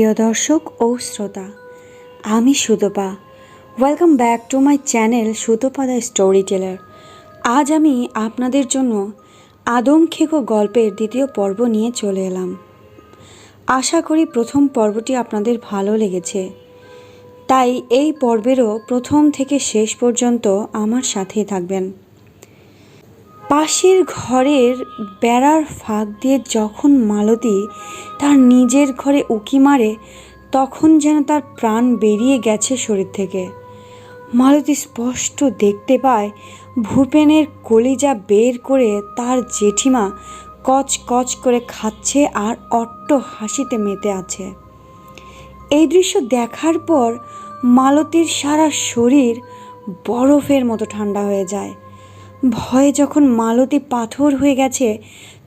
প্রিয় দর্শক ও শ্রোতা, আমি Sutapa welcome back to my channel Sutapa the storyteller আজ আমি আপনাদের জন্য আদম খেকো গল্পের দ্বিতীয় পর্ব নিয়ে চলে এলাম। আশা করি প্রথম পর্বটি আপনাদের ভালো লেগেছে। তাই এই পর্বেরও প্রথম থেকে শেষ পর্যন্ত আমার সাথেই থাকবেন। পাশের ঘরের বেড়ার ফাঁক দিয়ে যখন মালতী তার নিজের ঘরে উকি মারে, তখন যেন তার প্রাণ বেরিয়ে গেছে শরীর থেকে। মালতী স্পষ্ট দেখতে পায়, ভূপেনের কলিজা বের করে তার জেঠিমা কচ কচ করে খাচ্ছে আর অট্ট হাসিতে মেতে আছে। এই দৃশ্য দেখার পর মালতীর সারা শরীর বরফের মতো ঠান্ডা হয়ে যায়। ভয়ে যখন মালতী পাথর হয়ে গেছে,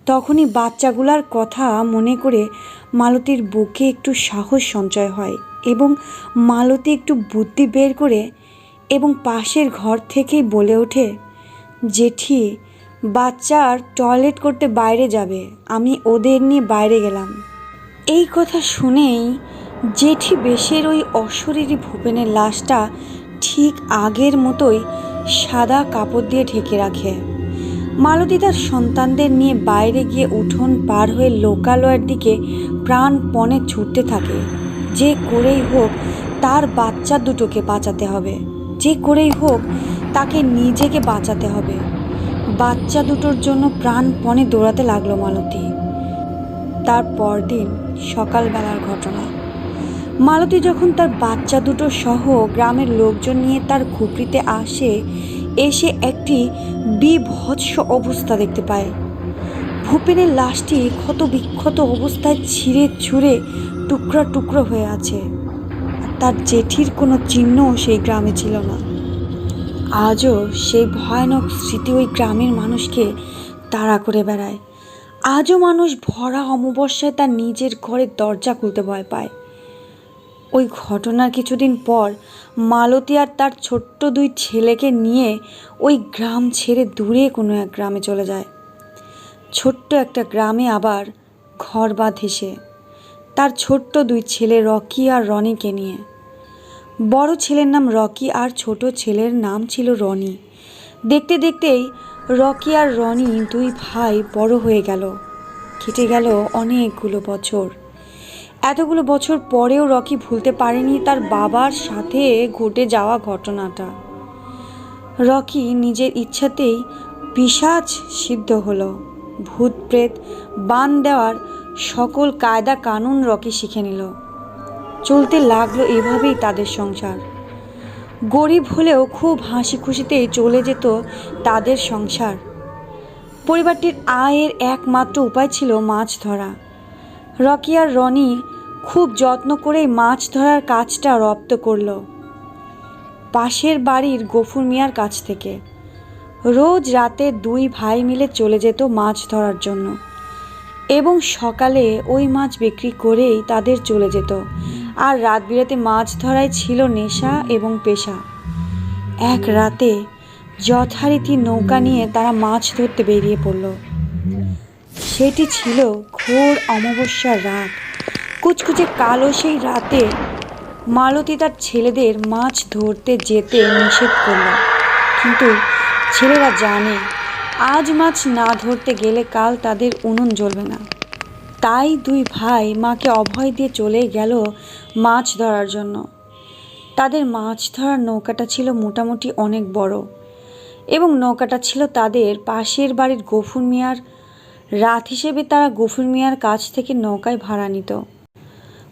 তখনই বাচ্চাগুলার কথা মনে করে মালতীর বুকে একটু সাহস সঞ্চয় হয় এবং মালতী একটু বুদ্ধি বের করে এবং পাশের ঘর থেকেই বলে ওঠে, জেঠি বাচ্চার টয়লেট করতে বাইরে যাবে, আমি ওদের নিয়ে বাইরে গেলাম। এই কথা শুনেই জেঠি বেশের ওই অশরীরী ভূপেনের লাশটা ঠিক আগের মতোই সাদা কাপড় দিয়ে ঢেকে রাখে। মালতী তার সন্তানদের নিয়ে বাইরে গিয়ে উঠোন পার হয়ে লোকালয়ের দিকে প্রাণপণে ছুটতে থাকে। যে করেই হোক তার বাচ্চা দুটোকে বাঁচাতে হবে। যে করেই হোক তাকে নিজেকে বাঁচাতে হবে। বাচ্চা দুটোর জন্য প্রাণপণে দৌড়াতে লাগল মালতী। তার পরদিন সকালবেলার ঘটনা। মালতী যখন তার বাচ্চা দুটো সহ গ্রামের লোকজন নিয়ে তার খুপড়িতে আসে, এসে একটি বিভৎস অবস্থা দেখতে পায়। ভূপেনের লাশটি ক্ষত বিক্ষত অবস্থায় ছিঁড়ে ছুঁড়ে টুকরা টুকরো হয়ে আছে। তার জেঠির কোনো চিহ্ন সেই গ্রামে ছিল না। আজও সেই ভয়ানক স্মৃতি ওই গ্রামের মানুষকে তাড়া করে বেড়ায়। আজও মানুষ ভরা অমাবস্যায় তার নিজের ঘরের দরজা খুলতে ভয় পায়। ওই ঘটনার কিছুদিন পর মালতী আর তার ছোট্ট দুই ছেলেকে নিয়ে ওই গ্রাম ছেড়ে দূরে কোনো এক গ্রামে চলে যায়। ছোট্ট একটা গ্রামে আবার ঘর বাঁধে সে, তার ছোট্ট দুই ছেলে রকি আর রনিকে নিয়ে। বড় ছেলের নাম রকি আর ছোট ছেলের নাম ছিল রনি। দেখতে দেখতেই রকি আর রনি দুই ভাই বড় হয়ে গেল। কেটে গেল অনেকগুলো বছর। এতগুলো বছর পরেও রকি ভুলতে পারেনি তার বাবার সাথে ঘটে যাওয়া ঘটনাটা। রকি নিজের ইচ্ছাতেই পিসাজ সিদ্ধ হলো। ভূত প্রেত বান দেওয়ার সকল কায়দা কানুন রকি শিখে নিল। চলতে লাগল এভাবেই তাদের সংসার। গরিব হলেও খুব হাসি খুশিতেই চলে যেত তাদের সংসার। পরিবারটির আয়ের একমাত্র উপায় ছিল মাছ ধরা। রকি আর রনি খুব যত্ন করেই মাছ ধরার কাজটা রপ্ত করল। পাশের বাড়ির গফুর মিয়ার কাছ থেকে। রোজ রাতে দুই ভাই মিলে চলে যেত মাছ ধরার জন্য। এবং সকালে ওই মাছ বিক্রি করেই তাদের চলে যেত। আর রাত বিরাতে মাছ ধরাই ছিল নেশা এবং পেশা। এক রাতে যথারীতি নৌকা নিয়ে তারা মাছ ধরতে বেরিয়ে পড়ল। সেটি ছিল ঘোর অমাবস্যার রাত। কুচকুচে কালো সেই রাতে মালতী তার ছেলেদের মাছ ধরতে যেতে নিষেধ করল। কিন্তু ছেলেরা জানে, আজ মাছ না ধরতে গেলে কাল তাদের উনুন জ্বলবে না। তাই দুই ভাই মাকে অভয় দিয়ে চলে গেল মাছ ধরার জন্য। তাদের মাছ ধরার নৌকাটা ছিল মোটামুটি অনেক বড় এবং নৌকাটা ছিল তাদের পাশের বাড়ির গফুর মিয়ার রাত হিসেবে তারা গফুর মিয়ার কাছ থেকে নৌকায় ভাড়া নিত।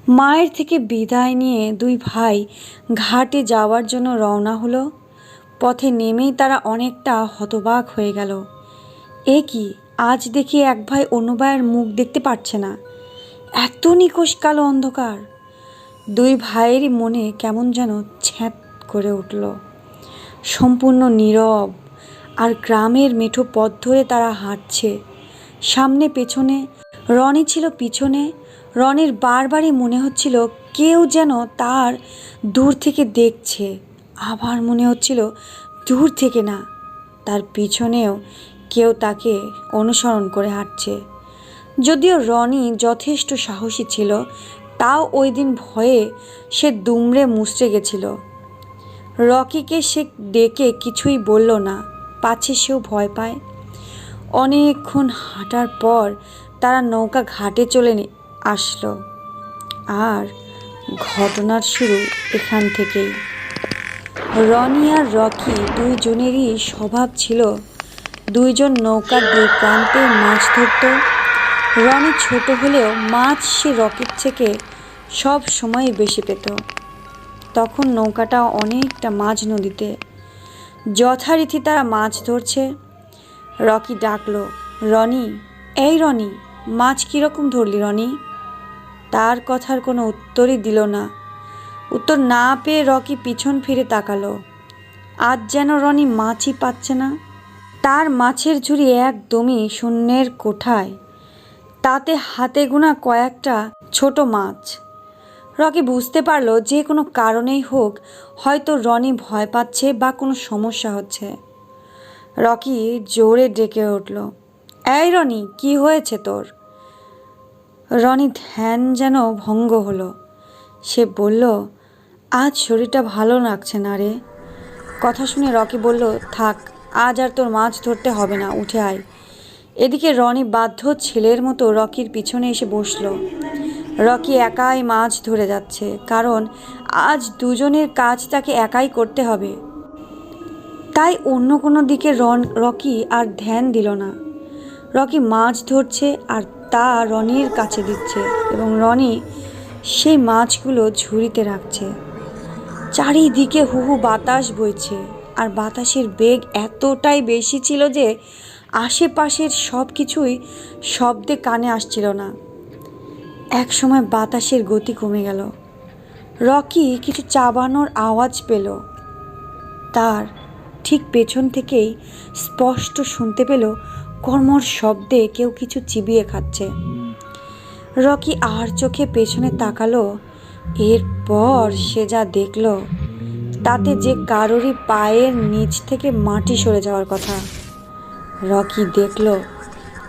মায়ের থেকে বিদায় নিয়ে দুই ভাই ঘাটে যাওয়ার জন্য রওনা হলো। পথে নেমেই তারা অনেকটা হতবাক হয়ে গেল। এ কি? আজ দেখি এক ভাই অন্য ভাইয়ের মুখ দেখতে পারছে না। এত নিকোষ কালো অন্ধকার। দুই ভাইয়েরই মনে কেমন যেন ছ্যাঁত করে উঠল। সম্পূর্ণ নীরব। আর গ্রামের মেঠো পথ ধরে তারা হাঁটছে। সামনে, পেছনে, রনি ছিল পিছনে। রনির বারবারই মনে হচ্ছিল কেউ যেন তার দূর থেকে দেখছে। আবার মনে হচ্ছিল দূর থেকে না, তার পিছনেও কেউ তাকে অনুসরণ করে হাঁটছে। যদিও রনি যথেষ্ট সাহসী ছিল, তাও ওই দিন ভয়ে সে দুমড়ে মুচড়ে গেছিল। রকিকে সে ডেকে কিছুই বলল না, পাছে সেও ভয় পায়। অনেকক্ষণ হাঁটার পর তারা নৌকা ঘাটে চলে আসলো। আর ঘটনার শুরু এখান থেকেই। রনি আর রকি দুইজনেরই স্বভাব ছিল, দুইজন নৌকার দুই প্রান্তে মাছ ধরত। রনি ছোট হলেও মাছ সে রকির থেকে সব সময় বেশি পেত। তখন নৌকাটা অনেকটা মাঝ নদীতে। যথারীতি তারা মাছ ধরছে। রকি ডাকলো, রনি, এই রনি, মাছ কীরকম ধরলি রনি? তার কথার কোনো উত্তরই দিল না। উত্তর না পেয়ে রকি পিছন ফিরে তাকালো। আজ যেন রনি মাছই পাচ্ছে না। তার মাছের ঝুড়ি একদমই শূন্যের কোঠায়। তাতে হাতে গোনা কয়েকটা ছোট মাছ। রকি বুঝতে পারল যে কোনো কারণেই হোক হয়তো রনি ভয় পাচ্ছে বা কোনো সমস্যা হচ্ছে। রকি জোরে ডেকে উঠল, এই রনি, কি হয়েছে তোর? রনি ধ্যান যেন ভঙ্গ হলো। সে বলল, আজ শরীরটা ভালো লাগছে না রে। কথা শুনে রকি বলল, থাক, আজ আর তোর মাছ ধরতে হবে না, উঠে আয়। এদিকে রনি বাধ্য ছেলের মতো রকির পিছনে এসে বসল। রকি একাই মাছ ধরে যাচ্ছে, কারণ আজ দুজনের কাজ তাকে একাই করতে হবে। তাই অন্য কোনো দিকে রন, রকি আর ধ্যান দিল না। রকি মাছ ধরছে আর তা রনির কাছে দিচ্ছে এবং রনি সেই মাছগুলো ঝুড়িতে রাখছে। চারিদিকে হুহু বাতাস বইছে আর বাতাসের বেগ এতটাই বেশি ছিল যে আশেপাশের সব কিছুই শব্দে কানে আসছিল না। এক সময় বাতাসের গতি কমে গেল। রকি কিছু চাবানোর আওয়াজ পেল। তার ঠিক পেছন থেকেই স্পষ্ট শুনতে পেল কর্মর শব্দে কেউ কিছু চিবিয়ে খাচ্ছে। রকি আর চোখে পেছনে তাকালো। এরপর সে যা দেখল, তাতে যে কারোরই পায়ের নিচ থেকে মাটি সরে যাওয়ার কথা। রকি দেখল,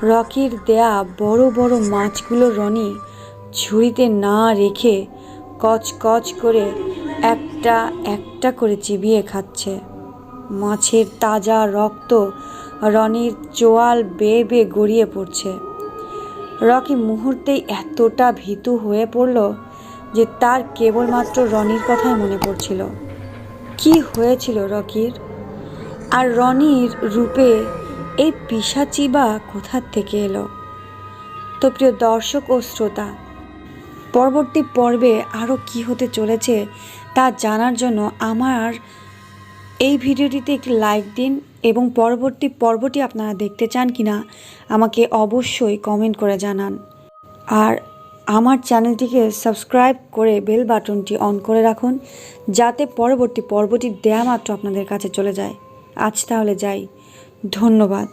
রকির দেয়া বড় বড় মাছগুলো রনি ঝুড়িতে না রেখে কচ কচ করে একটা একটা করে চিবিয়ে খাচ্ছে। মাছের তাজা রক্ত রনির চোয়াল বেয়ে বেয়ে গড়িয়ে পড়ছে। রকি মুহূর্তেই এতটা ভীতু হয়ে পড়ল যে তার কেবলমাত্র রনির কথাই মনে পড়ছিল। কি হয়েছিল রকির? আর রনির রূপে এই পিসাচি বা কোথার থেকে এলো? তো প্রিয় দর্শক ও শ্রোতা, পরবর্তী পর্বে আরও কি হতে চলেছে তা জানার জন্য আমার এই ভিডিওটিতে একটি লাইক দিন এবং পরবর্তী পর্বটি আপনারা দেখতে চান কিনা আমাকে অবশ্যই কমেন্ট করে জানান। আর আমার চ্যানেলটিকে সাবস্ক্রাইব করে বেল বাটনটি অন করে রাখুন যাতে পরবর্তী পর্বটি দেয়া মাত্র আপনাদের কাছে চলে যায়। আজ তাহলে যাই। ধন্যবাদ।